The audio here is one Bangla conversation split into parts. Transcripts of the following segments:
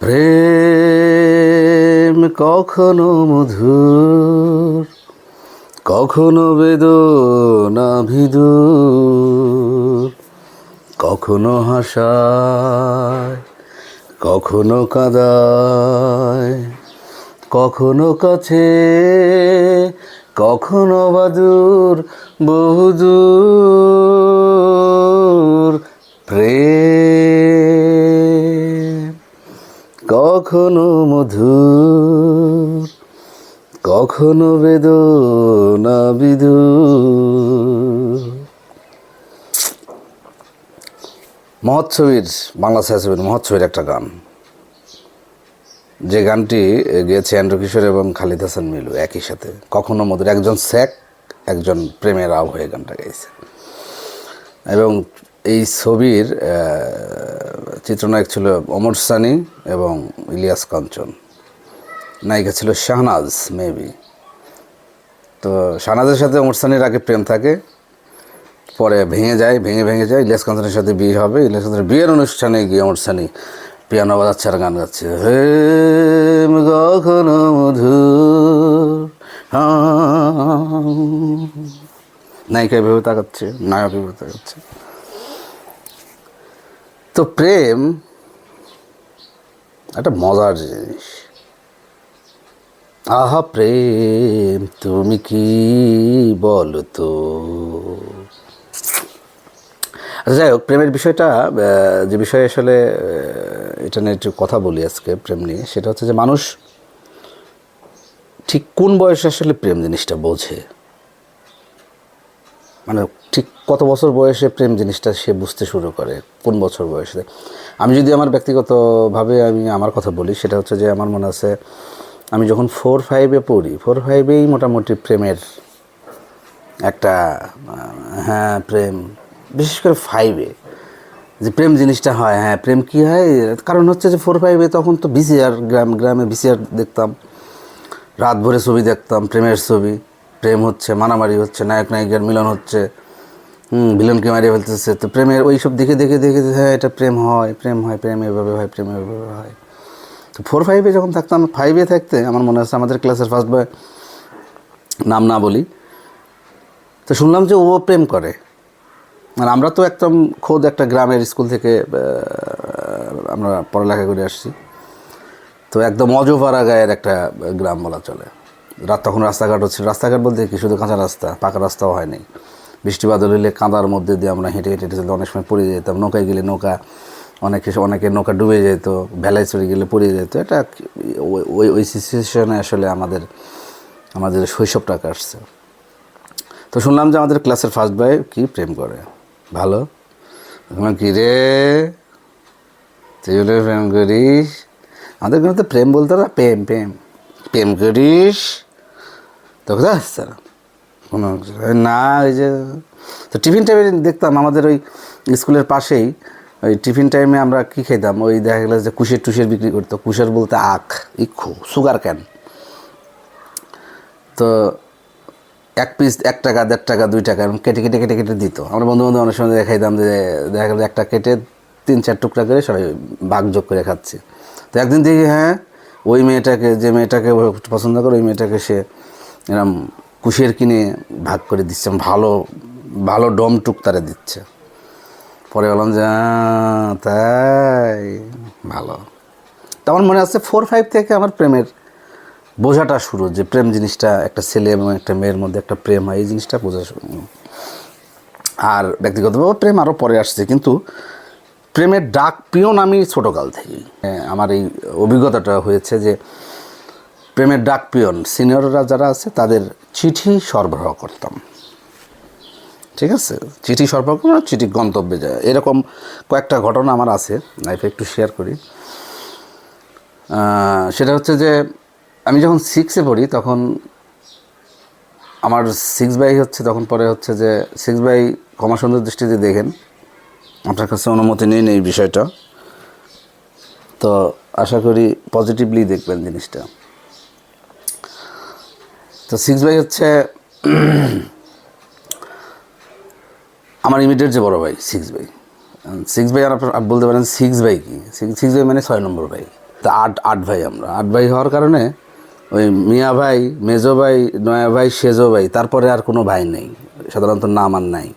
প্রেম কখনো মধুর, কখনো বেদনা ভিদুর কখনো হাসায়, কখনো কাদায়, কখনো কাছে, কখনো বাদুর বহুদূর। প্রেম কখনো মধুর, কখনো বেদনা বিদুর মহোৎসবীর, বাংলা ছায়াছবির মহোৎসবের একটা গান। যে গানটি গেয়েছে অ্যান্ড্রু কিশোর এবং খালিদ হাসান মিলু একই সাথে। কখনো মধুর, একজন স্যাক, একজন প্রেমের আব হয়ে গানটা গাইছে এবং এই ছবির চিত্রনায়ক ছিল অমর সানি এবং ইলিয়াস কাঞ্চন। নায়িকা ছিল শাহনাজ মেবি তো শাহনাজের সাথে অমর সানির আগে প্রেম থাকে, পরে ভেঙে যায়, ভেঙে ভেঙে যায়, ইলিয়াস কাঞ্চনের সাথে বিয়ে হবে। ইলিয়াস কাঞ্চনের বিয়ের অনুষ্ঠানে গিয়ে অমর সানি পিয়ানো বাজাচ্ছে আর গান গাচ্ছে। হে কখনো মধুর নায়িকা ভেবে তাকাচ্ছে, নায়ক ভেবে তাকাচ্ছে। তো প্রেম একটা মজার জিনিস। আহা প্রেম, তুমি কি বলো তো? আচ্ছা যাই হোক, প্রেমের বিষয়টা যে বিষয়ে আসলে এটা নিয়ে একটু কথা বলি আজকে প্রেম নিয়ে, সেটা হচ্ছে যে মানুষ ঠিক কোন বয়সে আসলে প্রেম জিনিসটা বোঝে? মানে ঠিক কত বছর বয়সে প্রেম জিনিসটা সে বুঝতে শুরু করে? কোন বছর বয়সে? আমি যদি আমার ব্যক্তিগতভাবে আমি আমার কথা বলি, সেটা হচ্ছে যে আমার মনে আছে, আমি যখন ফোর ফাইভে পড়ি ফোর ফাইভেই মোটামুটি প্রেমের একটা হ্যাঁ প্রেম, বিশেষ করে ফাইভে যে প্রেম জিনিসটা হয় হ্যাঁ প্রেম কী হয়? কারণ হচ্ছে যে ফোর ফাইভে তখন তো বিসিআর গ্রাম, গ্রামে বিসিআর দেখতাম। রাত ভরে ছবি দেখতাম, প্রেমের ছবি। প্রেম হচ্ছে, মারামারি হচ্ছে, নায়ক নায়িকার মিলন হচ্ছে ভিলনকে মারিয়ে ফেলতেছে। তো প্রেমের ওই সব দেখে দেখে দেখে হ্যাঁ এটা প্রেম হয় প্রেম হয়, প্রেম এভাবে হয়, প্রেম এভাবে হয়। তো ফোর ফাইভে যখন থাকতাম ফাইভে থাকতে আমার মনে আছে আমাদের ক্লাসের ফার্স্ট বয় নাম না বলি, তো শুনলাম যে ও প্রেম করে। মানে আমরা তো একদম খোদ একটা গ্রামের স্কুল থেকে আমরা পড়ালেখা করে আসছি। তো একদম অজপাড়া গায়ের একটা গ্রাম বলা চলে। রাত তখন রাস্তাঘাট হচ্ছে রাস্তাঘাট বলতে কি? শুধু কাঁচা রাস্তা, পাকা রাস্তাও হয়নি। বৃষ্টি বাদল হলে কাঁদার মধ্যে দিয়ে আমরা হেঁটে হেঁটে হেঁটে অনেক সময় পড়ে যেতাম। নৌকায় গেলে নৌকা, অনেকে অনেকে নৌকা ডুবে যেত, ভেলায় চড়ে গেলে পড়ে যেত। এটা ওই ওই- সিচুয়েশনে আসলে আমাদের আমাদের শৈশবটা কাটছে। তো শুনলাম যে আমাদের ক্লাসের ফার্স্ট বয় কি প্রেম করে? ভালো? তোমার কি রে? তুই প্রেম করিস? আমাদের গ্রামে তো প্রেম বলতে প্রেম প্রেম। প্রেম করিস? তো না। কোনো না ওই যে, তো টিফিন টাইমে দেখতাম আমাদের ওই স্কুলের পাশেই ওই টিফিন টাইমে আমরা কী খেতাম? ওই দেখা গেলো যে কুশের টুশের বিক্রি করতো। কুশের বলতে আখ, ইক্ষু, সুগার ক্যান। তো এক পিস এক টাকা, দেড় টাকা, দুই টাকা এরকম কেটে কেটে কেটে কেটে দিত। আমরা বন্ধু বান্ধব অনেক সময় দেখাইতাম যে দেখা গেলো একটা কেটে তিন চার টুকরা করে সবাই ভাগ যোগ করে খাচ্ছে। তো একদিন দেখি হ্যাঁ ওই মেয়েটাকে, যে মেয়েটাকে পছন্দ করে, ওই মেয়েটাকে সে এরম কুশের কিনে ভাগ করে দিচ্ছে ভালো ভালো ডম টুক তারা দিচ্ছে। পরে বললাম যে তাই ভালো। তো আমার মনে আছে ফোর ফাইভ থেকে আমার প্রেমের বোঝাটা শুরু যে প্রেম জিনিসটা একটা ছেলে এবং একটা মেয়ের মধ্যে একটা প্রেম হয় এই জিনিসটা বোঝা শুরু। আর ব্যক্তিগতভাবে প্রেম আরও পরে আসছে কিন্তু প্রেমের ডাক পিয়ন আমি ছোটোকাল থেকেই। হ্যাঁ, আমার এই অভিজ্ঞতাটা হয়েছে যে প্রেমের ডাক পিয়ন। সিনিয়ররা যারা আছে, তাদের চিঠি সরবরাহ করতাম। ঠিক আছে? চিঠি সরবরাহ করে চিঠি গন্তব্যে যায়। এরকম কয়েকটা ঘটনা আমার আছে। লাইফে একটু শেয়ার করি। সেটা হচ্ছে যে, আমি যখন সিক্সে পড়ি, তখন আমার সিক্স বাই হচ্ছে, তখন পরে হচ্ছে যে সিক্স বাই ক্ষমা সুন্দর দৃষ্টিতে দেখেন। আপনার কাছে অনুমতি নেই এই বিষয়টা। তো আশা করি পজিটিভলি দেখবেন জিনিসটা। তো সিক্স বাই হচ্ছে, আমার ইমিডিয়েট যে বড় ভাই সিক্স বাই সিক্স বাই আর আপনার- বলতে পারেন সিক্স বাই কি? সিক্স বাই মানে ছয় নম্বর ভাই তা আট আট ভাই আমরা। আট ভাই হওয়ার কারণে ওই মিয়া ভাই, মেজো ভাই, নয়া ভাই, সেজো ভাই, তারপরে আর কোনো ভাই নেই। সাধারণত নাম আর নাই।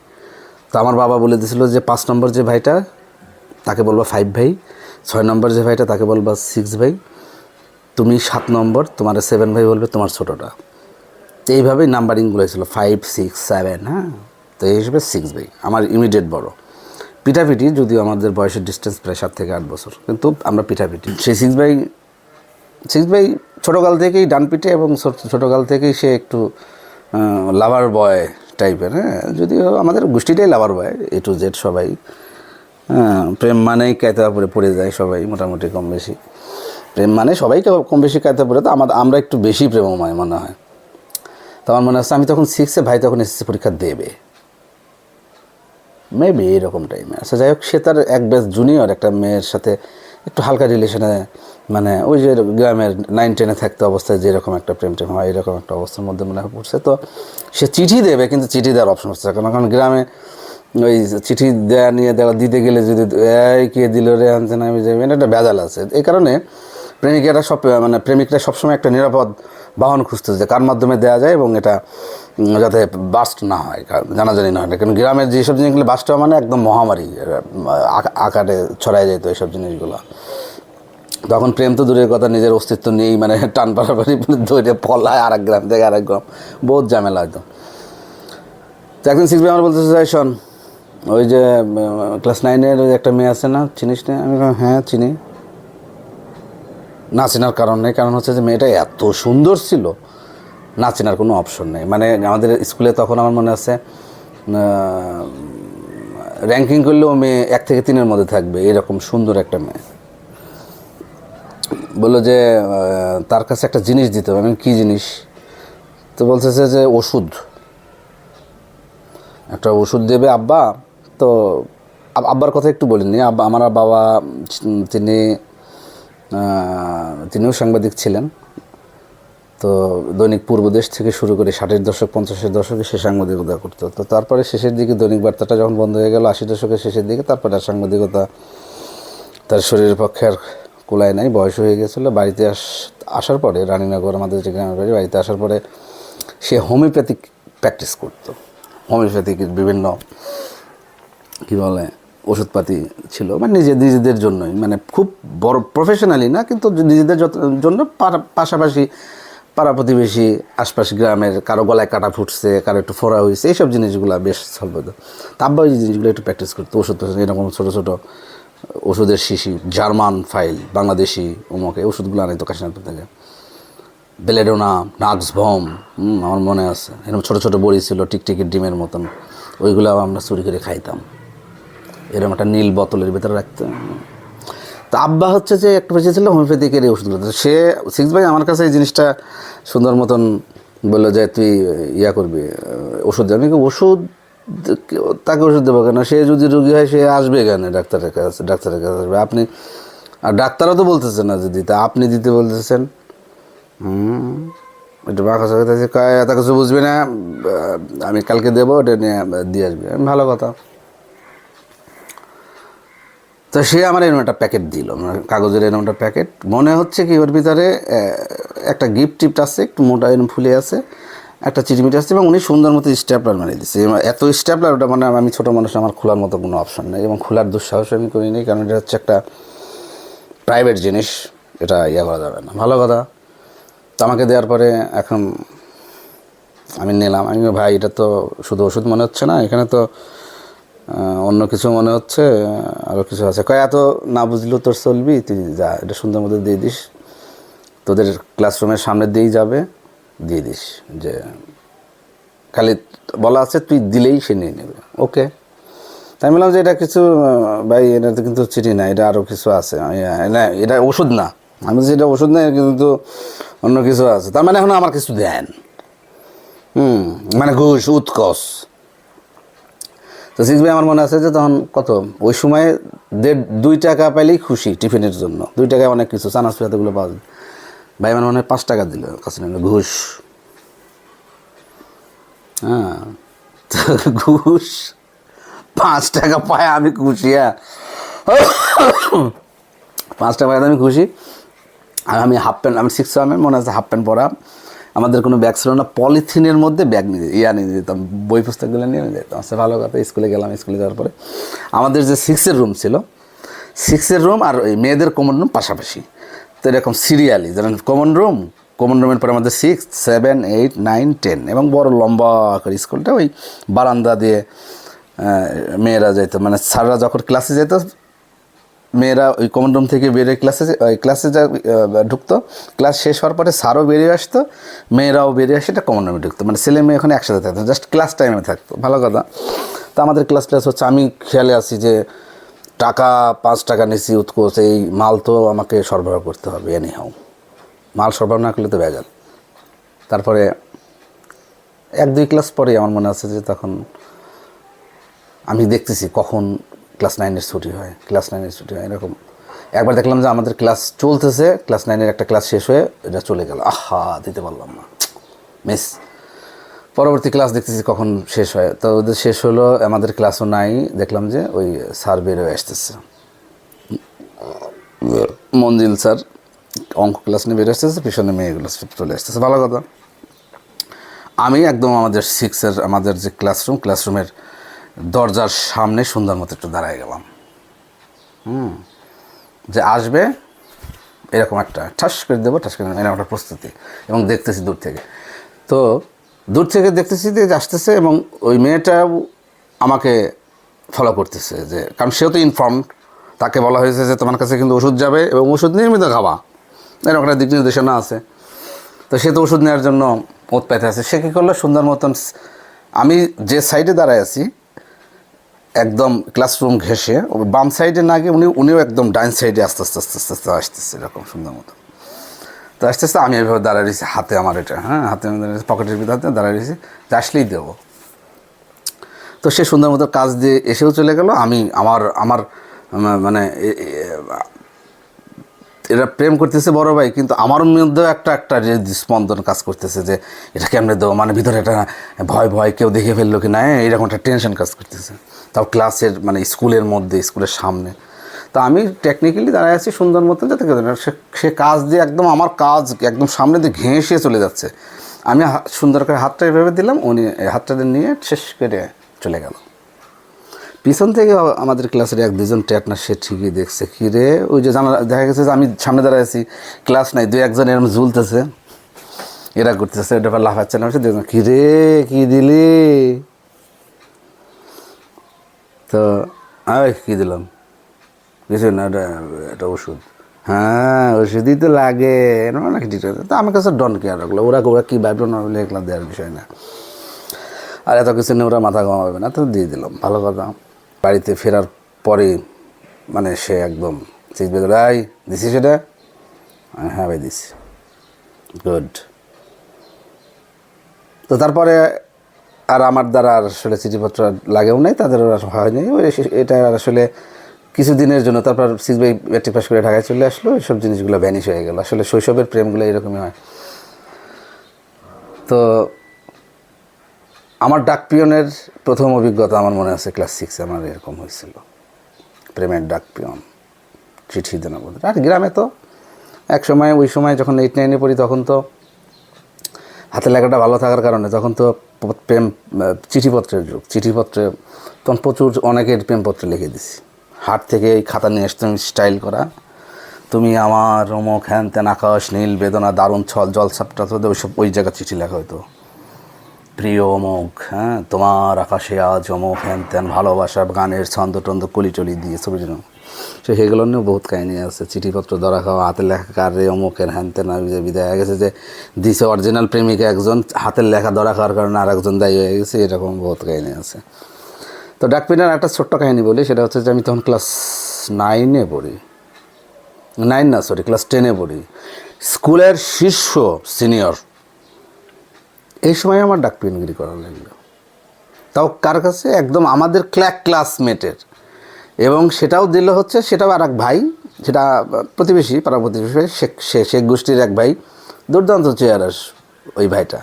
তো আমার বাবা বলে দিয়েছিল যে পাঁচ নম্বর যে ভাইটা, তাকে বলবা ফাইভ ভাই। ছয় নম্বর যে ভাইটা, তাকে বলবা সিক্স ভাই। তুমি সাত নম্বর, তোমার সেভেন ভাই বলবে তোমার ছোটোটা। তো এইভাবেই নাম্বারিংগুলো ছিল ফাইভ সিক্স সেভেন হ্যাঁ? তো এই হিসেবে সিক্স ভাই আমার ইমিডিয়েট বড়। পিঠাপিঠি যদিও আমাদের বয়সের ডিস্টেন্স প্রায় সাত থেকে আট বছর, কিন্তু আমরা পিঠাপিঠি। সেই সিক্স ভাই সিক্স ভাই ছোটোকাল থেকেই ডান পিঠে এবং ছোটোকাল থেকেই সে একটু লাভার বয় টাইপের হ্যাঁ? যদিও আমাদের গোষ্ঠীটাই lover boy A to Z সবাই। প্রেম মানেই কায়তা পরে পড়ে যায় সবাই মোটামুটি কম বেশি। প্রেম মানে সবাই কম বেশি কায়তা পড়ে তো আমাদের, আমরা একটু বেশি প্রেমময় মনে হয়। আমার মনে হচ্ছে আমি তখন সিক্সে ভাই তখন এসএসসি পরীক্ষা দেবে। মেবি এরকম টাইমে আচ্ছা যাই হোক, সে তার এক ব্যাচ জুনিয়র একটা মেয়ের সাথে একটু হালকা রিলেশনে মানে ওই যে গ্রামের নাইন টেনে থাকতে অবস্থায় যেরকম একটা প্রেম টেম হয়, এরকম একটা অবস্থার মধ্যে মনে হয় পড়ছে। তো সে চিঠি দেবে, কিন্তু চিঠি দেওয়ার অপশন হচ্ছে কারণ কারণ গ্রামে ওই চিঠি দেওয়া নিয়ে দেওয়া, দিতে গেলে যদি এই কে দিল রে আনছে না আমি এটা একটা ভেজাল আছে। এই কারণে প্রেমিকেরা সব মানে প্রেমিকরা সবসময় একটা নিরাপদ বাহন খুঁজতেছে কার মাধ্যমে দেওয়া যায় এবং এটা যাতে বাস্ট না হয় জানাজানি না হয়। কারণ গ্রামের যেসব জিনিসগুলো বাস্ট হওয়া মানে একদম মহামারী আকারে ছড়াই যেত এইসব জিনিসগুলো। তখন প্রেম তো দূরের কথা, নিজের অস্তিত্ব নেই মানে টান পাড়াপাড়ি ধরে পলায় আর এক গ্রাম থেকে আর এক গ্রাম। বহুত ঝামেলা হয়তো তো একদিন সিক্স আমার বলতেছে যাই শোন, ওই যে ক্লাস নাইনের ওই একটা মেয়ে আছে না, চিনিস না? আমি হ্যাঁ চিনি। না চেনার কারণ নেই কারণ হচ্ছে যে মেয়েটা এত সুন্দর ছিল না চেনার কোনো অপশন নেই। মানে আমাদের স্কুলে তখন আমার মনে আছে র্যাঙ্কিং করলেও মেয়ে এক থেকে তিনের মধ্যে থাকবে, এরকম সুন্দর একটা মেয়ে। বলল যে তার কাছে একটা জিনিস দিতে হবে। আমি কী জিনিস? তো বলতেছে যে, ওষুধ। একটা ওষুধ দেবে আব্বা। তো আব্বার কথা একটু বলিনি। আব্বা, আমার বাবা তিনি তিনিও সাংবাদিক ছিলেন। তো দৈনিক পূর্বদেশ থেকে শুরু করে ষাটের দশক, পঞ্চাশের দশকে সে সাংবাদিকতা করতো। তো তারপরে শেষের দিকে দৈনিক বার্তাটা যখন বন্ধ হয়ে গেল, আশি দশকের শেষের দিকে তারপরে আর সাংবাদিকতা তার শরীরের পক্ষে আর কুলায় নাই, বয়স হয়ে গেছিল। বাড়িতে আস, আসার পরে, রানীনগর, আমাদের যে গ্রামের বাড়ি, বাড়িতে আসার পরে সে হোমিওপ্যাথিক প্র্যাকটিস করতো। হোমিওপ্যাথিক বিভিন্ন, কী বলে ওষুধপাতি ছিল মানে নিজে, নিজেদের জন্যই মানে খুব বড় প্রফেশনালি না, কিন্তু নিজেদের জন্য পাশাপাশি পাড়া প্রতিবেশী, আশপাশ গ্রামের, কারও গলায় কাটা ফুটছে, কারও একটু ফোড়া হয়েছে, এইসব জিনিসগুলো বেশ সলভ হতো। তাব্বা জিনিসগুলো একটু প্র্যাকটিস করতো, ওষুধ এরকম ছোটো ছোটো, ওষুধের শিশি, জার্মান ফাইল বাংলাদেশি অমুকে ওষুধগুলো আনাইতো কাশিনাথপুর থেকে। বেলেডোনা নাক্স ভম আমার মনে আছে, এরকম ছোটো ছোটো বড়ি ছিল, টিকটিকির ডিমের মতন ওইগুলো আমরা চুরি করে খাইতাম। এরকম একটা নীল বোতলের ভিতরে রাখতাম তো আব্বা হচ্ছে যে একটু বেঁচে ছিল হোমিওপ্যাথিকের ওষুধগুলো সে সিক্স ভাই আমার কাছে এই জিনিসটা সুন্দর মতন বলল যে, তুই ইয়া করবি ওষুধ। আমি কি ওষুধ তাকে ওষুধ দেবো কেন? সে যদি রুগী হয়, সে আসবে কেন ডাক্তারের কাছে ডাক্তারের কাছে আসবে? আপনি, আর ডাক্তারও তো বলতেছে না যদি তা আপনি দিতে বলতেছেন? হুম, একটু বাঁকা কয়, এত কিছু বুঝবি না আমি কালকে দেবো, ওটা নিয়ে দিয়ে আসবি। ভালো কথা। তো সে আমার এরকম একটা প্যাকেট দিল মানে কাগজের এরকম একটা প্যাকেট। মনে হচ্ছে কি ওর ভিতরে একটা গিফট টিফট আছে, একটু মোটা এরকম ফুলে আছে, একটা চিটিমিটি আসছে এবং উনি সুন্দর মতো স্ট্যাপলার মারিয়ে দিচ্ছে এত স্ট্যাপলার, ওটা মানে আমি ছোটো মানুষ, আমার খোলার মতো কোনো অপশন নেই, এবং খোলার দুঃসাহস আমি করিনি, কারণ এটা হচ্ছে একটা প্রাইভেট জিনিস, এটা ইয়ে করা যাবে না। ভালো কথা। তো আমাকে দেওয়ার পরে এখন আমি নিলাম। আমি ভাই, এটা তো শুধু ওষুধ মনে হচ্ছে না, এখানে তো অন্য কিছু মনে হচ্ছে আরও কিছু আছে। কয়, এত না বুঝলেও তোর চলবি, তুই যা, এটা সুন্দর মতো দিয়ে দিস। তোদের ক্লাসরুমের সামনে দিয়েই যাবে, দিয়ে দিস, যে খালি বলা আছে, তুই দিলেই সে নিয়ে নেবে। ওকে তাই বললাম যে এটা কিছু ভাই এটা তো কিন্তু চিঠি না এটা আরও কিছু আছে। না, এটা ওষুধ না। আমি বলছি, এটা ওষুধ না কিন্তু অন্য কিছু আছে। তার মানে এখন আমার কিছু দেন। হুম মানে ঘুষ উৎকস তো সিক্স ভাই, আমার মনে আছে যে তখন কত? ওই সময়ে দেড়, দুই টাকা পাইলেই খুশি টিফিনের জন্য। দুই টাকায় অনেক কিছু, চানাচ পেঁয়াজগুলো পাওয়া যায়। ভাই, আমার মনে হয় পাঁচ টাকা দিল, কাছে ঘুষ। হ্যাঁ। ঘুষ, পাঁচ টাকা পায়, আমি খুশি হ্যাঁ। পাঁচ টাকা পায়, আমি খুশি। আর আমি হাফ প্যান্ট আমি সিক্স সেভেন মনে আছে হাফ প্যান্ট পরা। আমাদের কোনো ব্যাগ ছিল না, পলিথিনের মধ্যে ব্যাগ নিয়ে ইয়া নিয়ে যেতাম, বই পুস্তকগুলো নিয়ে নিয়ে যেতাম। সে ভালো কথা, স্কুলে গেলাম, স্কুলে যাওয়ার পরে। আমাদের যে সিক্সের রুম ছিল সিক্সের রুম আর ওই মেয়েদের কমন রুম পাশাপাশি। তো এরকম সিরিয়ালি যেমন কমন রুম কমন রুমের পরে আমাদের six seven eight nine ten এবং বড় লম্বা করে স্কুলটা ওই বারান্দা দিয়ে মেয়েরা যেত মানে স্যাররা যখন ক্লাসে যেত মেয়েরা ওই কমন রুম থেকে বেরিয়ে ক্লাসে ক্লাসে যা ঢুকতো ক্লাস শেষ হওয়ার পরে স্যারও বেরিয়ে আসতো, মেয়েরাও বেরিয়ে আসে, এটা কমন রুমে ঢুকতো। মানে ছেলে মেয়ে ওখানে একসাথে থাকতো জাস্ট ক্লাস টাইমে থাকতো, ভালো কথা। তো আমাদের ক্লাস ক্লাস হচ্ছে, আমি খেয়ালে আছি যে টাকা, পাঁচ টাকা নিচ্ছি উৎকোচ, এই মাল তো আমাকে সরবরাহ করতে হবে এনি হাও মাল সরবরাহ না করলে তো ভেজাল। তারপরে এক দুই ক্লাস পরে আমার মনে আছে যে তখন আমি দেখতেছি কখন ক্লাস নাইনের ছুটি হয়, ক্লাস নাইনের ছুটি হয়, এরকম। একবার দেখলাম যে আমাদের ক্লাস চলতেছে, ক্লাস নাইনের একটা ক্লাস শেষ হয়ে এটা চলে গেল। আহা, দিতে পারলাম না। মিস, পরবর্তী ক্লাস দেখতেছি কখন শেষ হয়। তো ওদের শেষ হলো, আমাদের ক্লাসও নাই, দেখলাম যে ওই স্যার বেরোয় আসতেছে। মঞ্জিল স্যার, অঙ্ক ক্লাস নিয়ে বেরো আসতেছে, পিছনে মেয়েগুলো চলে আসতেছে। ভালো কথা। আমি একদম আমাদের সিক্সের আমাদের যে ক্লাসরুম ক্লাসরুমের দরজার সামনে সুন্দর মতো একটু দাঁড়ায় গেলাম। হুম, যে আসবে, এরকম একটা ঠাস করে দেবো, ঠাস করে এরকম একটা প্রস্তুতি এবং দেখতেছি দূর থেকে। তো দূর থেকে দেখতেছি যে আসতেছে এবং ওই মেয়েটাও আমাকে ফলো করতেছে যে, কারণ সেও তো ইনফর্ম তাকে বলা হয়েছে যে তোমার কাছে কিন্তু ওষুধ যাবে এবং ওষুধ নিয়মিত খাওয়া এরকম একটা দিক নির্দেশনা আছে। তো সে তো ওষুধ নেওয়ার জন্য ওত পাইতে আছে। সে কী করল? সুন্দর মতন আমি যে সাইডে দাঁড়ায় আছি একদম ক্লাসরুম ঘেসে বাম সাইডে না গিয়ে উনি, উনিও একদম ডাইন সাইডে আস্তে আস্তে আস্তে আস্তে আস্তে আসতেছে এরকম সুন্দর মতো। তো আস্তে আস্তে আমি এভাবে দাঁড়ায় রয়েছি, হাতে আমার এটা হ্যাঁ হাতে পকেটের ভিতরে হাতে দাঁড়ায় রয়েছি আসলেই দেবো। তো সে সুন্দর মতো কাজ দিয়ে এসেও চলে গেল, আমি, আমার আমার মানে এরা প্রেম করতেছে বড় ভাই, কিন্তু আমার মধ্যেও একটা একটা যে স্পন্দন কাজ করতেছে যে এটা কেমনে দেবো? মানে ভিতরে একটা ভয় ভয় কেউ দেখে ফেলল কি না এরকম একটা টেনশন কাজ করতেছে। তাও ক্লাসের মানে স্কুলের মধ্যে, স্কুলের সামনে। তো আমি টেকনিক্যালি দাঁড়ায় আছি সুন্দর মতো যাতে সে কাজ দিয়ে একদম আমার কাজ একদম সামনে দিয়ে ঘেঁষে চলে যাচ্ছে। আমি সুন্দর করে হাতটা এভাবে দিলাম, উনি হাতটা নিয়ে শেষ করে চলে গেল। পিছন থেকে আমাদের ক্লাসের এক দুজন টেটনা সে ঠিকই দেখছে। কি রে? ওই যে জানা দেখা গেছে যে আমি সামনে দাঁড়ায় আছি, ক্লাস নাই দু একজন এরকম ঝুলতেছে। এরা করতেছে, এটা পর লাফাচ্ছে না দুজন কি রে? কি দিলি? তো ওই কী দিলাম? কিছু না ওটা এটা ওষুধ। হ্যাঁ ওষুধই তো লাগে নাকি তো আমার কাছে ডন কেয়ার রাখল ওরা ওরা কী ভাবলো না বলে এগুলো দেওয়ার বিষয় না। আর এত কিছু নিয়ে ওরা মাথা ঘামাবে না, তো দিয়ে দিলাম, ভালো কথা। বাড়িতে ফেরার পরে মানে সে একদম চিকবে রাই দিছি সেটা হ্যাঁ ভাই, দিছি। গুড তো তারপরে আর আমার দ্বারা আর আসলে চিঠিপত্র লাগেও নাই, তাদেরও আর হয়নি। এটা আসলে কিছুদিনের জন্য তারপর সিক্স বাই ম্যাট্রিক পাস করে ঢাকায় চলে আসলো, এইসব জিনিসগুলো ভ্যানিশ হয়ে গেল। আসলে শৈশবের প্রেমগুলো এরকমই হয়। তো আমার ডাক পিয়নের প্রথম অভিজ্ঞতা আমার মনে আছে ক্লাস সিক্সে আমার এরকম হয়েছিল। প্রেমের ডাক পিয়ন চিঠি দেনা আর গ্রামে তো এক সময়, ওই সময় যখন এইট নাইনে পড়ি তখন তো হাতে লেখাটা ভালো থাকার কারণে তখন তো প্রেম চিঠিপত্রের যুগ। চিঠিপত্রে তখন প্রচুর অনেকের প্রেমপত্র লিখে দিছি। হাট থেকে এই খাতা নিয়ে আসতাম স্টাইল করা। তুমি আমার অমুক হ্যান ত্যান আকাশ, নীল, বেদনা, দারুণ ছল জল সাপটা তো ওইসব, ওই জায়গায় চিঠি লেখা হতো প্রিয় অমুক হ্যাঁ? তোমার আকাশে আজ অমুক হ্যান ত্যান ভালোবাসা গানের ছন্দ টন্দ কলি টলি দিয়ে, ছবি সে সেগুলো নিয়েও বহুত কাহিনী আছে। চিঠিপত্র ধরা খাওয়া, হাতের লেখা কার রে অমুকের হ্যান ত্যান বিদায় হয়ে গেছে যে দিছে অরিজিনাল প্রেমিকা একজন, হাতের লেখা ধরা খাওয়ার কারণে আর একজন দায়ী হয়ে গেছে, এরকম বহুত কাহিনী আছে। তো ডাকপিনার একটা ছোট্ট কাহিনী বলি, সেটা হচ্ছে যে আমি তখন ক্লাস নাইনে পড়ি। নাইন না সরি ক্লাস টেনে পড়ি। স্কুলের শীর্ষ সিনিয়র এই সময় আমার ডাকপিনগিরি করা লাগল। তাও কার কাছে? একদম আমাদের ক্ল্যাক ক্লাসমেটের। এবং সেটাও দিল হচ্ছে, সেটাও আর এক ভাই সেটা প্রতিবেশী, পাড়া প্রতিবেশী শেখ শেখ গোষ্ঠীর এক ভাই, দুর্দান্ত চেয়ারাস ওই ভাইটা।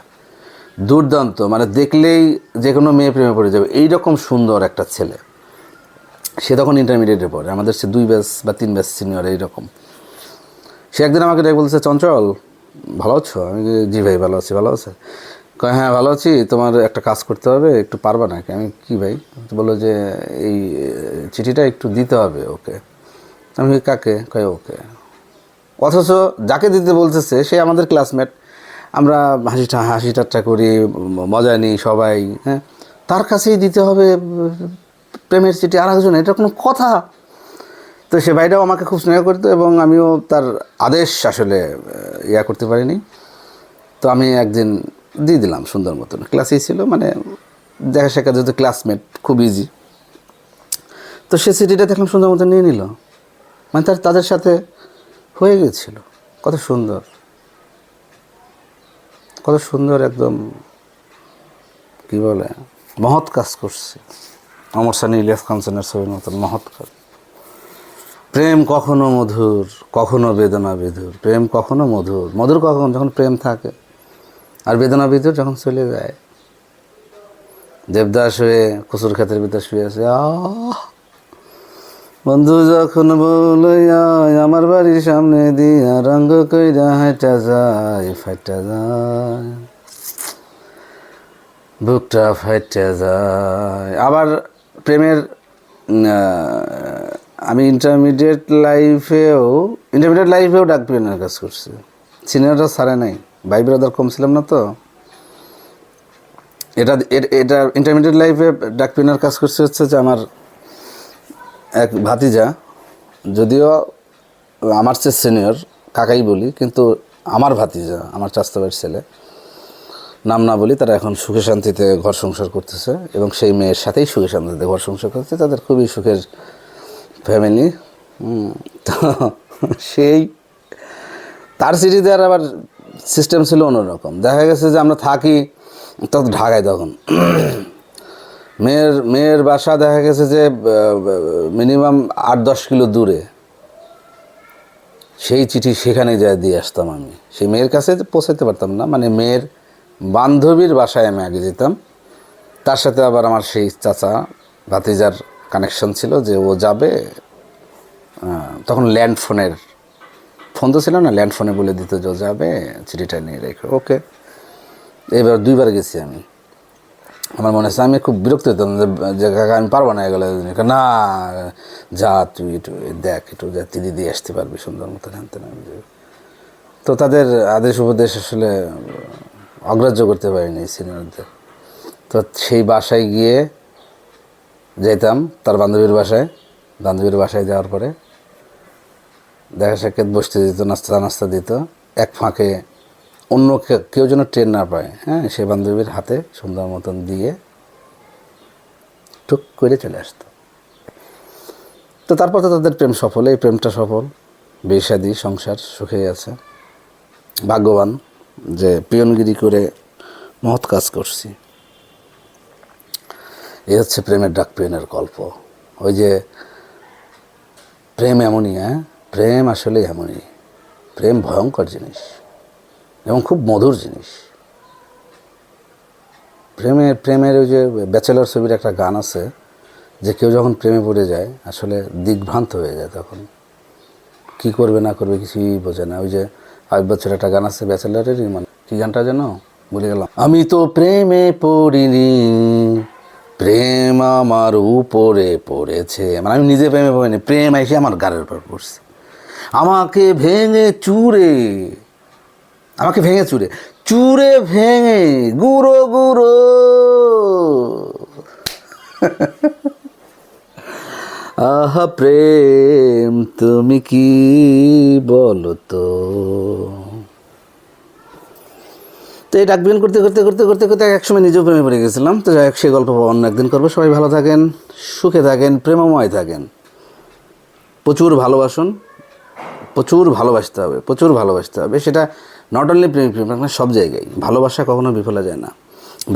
দুর্দান্ত মানে দেখলেই যে কোনো মেয়ে প্রেমে পড়ে যাবে। এই রকম সুন্দর একটা ছেলে। সে তখন ইন্টারমিডিয়েটে পড়ে। আমাদের সে দুই ব্যাস বা তিন ব্যাস সিনিয়র এইরকম। সে একদিন আমাকে ডেকে বলছে, চঞ্চল, ভালো আছো? আমি জি ভাই, ভালো আছি, ভালো আছে। কয় হ্যাঁ ভালো আছি, তোমার একটা কাজ করতে হবে, একটু পারবা নাকি? আমি, কি ভাই? বলল যে, এই চিঠিটা একটু দিতে হবে ওকে। আমি, কাকে? কয়, ওকে। অথচ যাকে দিতে বলতেছে, সে আমাদের ক্লাসমেট আমরা হাসি হাসি ঠাট্টা করি, মজা নিই সবাই হ্যাঁ? তার কাছেই দিতে হবে, প্রেমের চিঠি আর একজন, এটা কোনো কথা? তো সে ভাইটাও আমাকে খুব স্নেহ করতো এবং আমিও তার আদেশ আসলে ইয়া করতে পারিনি। তো আমি একদিন দিয়ে দিলাম সুন্দর মতন। ক্লাসেই ছিল মানে দেখা শেখা যেহেতু ক্লাসমেট খুব ইজি তো সে সিটিটা দেখলাম সুন্দর মতো নিয়ে নিল। মানে তার, তাদের সাথে হয়ে গেছিল। কত সুন্দর। কত সুন্দর একদম, কি বলে, মহৎ কাজ করছে। অমর সানি ইলিয়াস খানসেনের ছবির মতন মহৎ কাজ। প্রেম কখনো মধুর, কখনো বেদনা বিধুর প্রেম কখনো মধুর। মধুর কখন? যখন প্রেম থাকে। আর বেদনা বিধুর যখন চলে যায়, দেবদাস হয়ে কচুর ক্ষেতের ভিতরে শুয়ে আছে বন্ধু, যখন বলইয়া আমার বাড়ির সামনে দিয়া রঙ্গ কইরা হাইটা যায় ফাইটা যায়। বুকটা ফাইটা যায়। আবার প্রেমের আমি ইন্টারমিডিয়েট লাইফেও ইন্টারমিডিয়েট লাইফেও ডাক প্লেনের কাজ করছি। সিনিয়ররা সারে নাই। ভাই ব্রাদার কম ছিলাম না তো। এটা এটা ইন্টারমিডিয়েট লাইফে ডাক প্লেনের কাজ করছে হচ্ছে যে আমার এক ভাতিজা, যদিও আমার চেয়ে সিনিয়র কাকাই বলি, কিন্তু আমার ভাতিজা, আমার চাস্তবের ছেলে, নাম না বলি তারা এখন সুখে শান্তিতে ঘর সংসার করতেছে এবং সেই মেয়ের সাথেই সুখে শান্তিতে ঘর সংসার করতেছে তাদের খুবই সুখের ফ্যামিলি তো সেই, তার সিটি দেওয়ার আবার সিস্টেম ছিল অন্যরকম। দেখা গেছে যে আমরা থাকি তখন ঢাকায় তখন। মেয়ের মেয়ের বাসা দেখা গেছে যে মিনিমাম আট দশ কিলো দূরে। সেই চিঠি সেখানে যায় দিয়ে আসতাম আমি। সেই মেয়ের কাছে পৌঁছাতে পারতাম না। মানে মেয়ের বান্ধবীর বাসায় আমি আগে যেতাম। তার সাথে আবার আমার সেই চাচা ভাতিজার কানেকশন ছিল যে ও যাবে তখন ল্যান্ড ফোনের ফোন তো ছিল না ল্যান্ড ফোনে বলে দিত যে যাবে চিঠিটা নিয়ে রেখে। ওকে। এবার দুইবার গেছি আমি। আমার মনে হচ্ছে আমি খুব বিরক্ত হতাম যে- কাকা আমি পারব না এগুলো না যা তুই একটু দেখ একটু যা দিদি দিয়ে আসতে পারবি সুন্দর মতো জানতে না আমি তো তাদের আদেশ উপদেশ আসলে অগ্রাহ্য করতে পারিনি সিনিয়রদের তো সেই বাসায় গিয়ে যেতাম তার বান্ধবীর বাসায়। বান্ধবীর বাসায় যাওয়ার পরে দেখা সাক্ষাৎ বসতে দিত, নাস্তা নাস্তা দিত। এক ফাঁকে অন্য কেউ যেন ট্রেন না পায় হ্যাঁ? সে বান্ধবীর হাতে সুন্দর মতন দিয়ে টুক করে চলে আসতো। তো তারপর তো তাদের প্রেম সফল, এই প্রেমটা সফল। বেশাদি সংসার সুখে আছে। ভাগ্যবান যে পিয়নগিরি করে মহৎ কাজ করছি। এ হচ্ছে প্রেমের ডাক পিয়নের গল্প। ওই যে প্রেম এমনই হ্যাঁ? প্রেম আসলে এমনই। প্রেম ভয়ঙ্কর জিনিস এবং খুব মধুর জিনিস। প্রেমের প্রেমের ওই যে ব্যাচেলর ছবির একটা গান আছে যে কেউ যখন প্রেমে পড়ে যায়, আসলে দিগ্ভ্রান্ত হয়ে যায় তখন। কি করবে, না করবে কিছুই বোঝে না। ওই যে আট বছর একটা গান আছে ব্যাচেলারেরই মানে কি গানটা যেন? বলে গেলাম। আমি তো প্রেমে পড়িনি, প্রেম আমার উপরে পড়েছে। মানে আমি নিজে প্রেমে পড়িনি, প্রেম এসে আমার গাড়ির উপর পড়ছে। আমাকে ভেঙে চুরে, আমাকে ভেঙে চুরে চুরে ভেঙে, গুঁড়ো গুঁড়ো। আহা, প্রেম, তুমি কি বলো তো? তো এই ডাকবিন করতে করতে করতে করতে করতে একসময় নিজেও প্রেমে পড়ে গেছিলাম। তো যাই সে গল্প অন্য একদিন করব। সবাই ভালো থাকেন, সুখে থাকেন, প্রেমময় থাকেন। প্রচুর ভালোবাসুন। প্রচুর ভালোবাসতে হবে, প্রচুর ভালোবাসতে হবে। সেটা নট অনলি প্রেম প্রেম আপনার সব জায়গায়। ভালোবাসা কখনো বিফলে যায় না।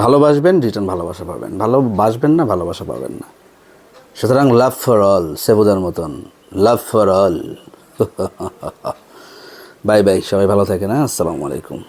ভালোবাসবেন রিটার্ন ভালোবাসা পাবেন। ভালোবাসবেন না, ভালোবাসা পাবেন না। সুতরাং লাভ ফর অল সেবুদার মতন। Love for all bye bye সবাই ভালো থাকেন না আসসালামু আলাইকুম।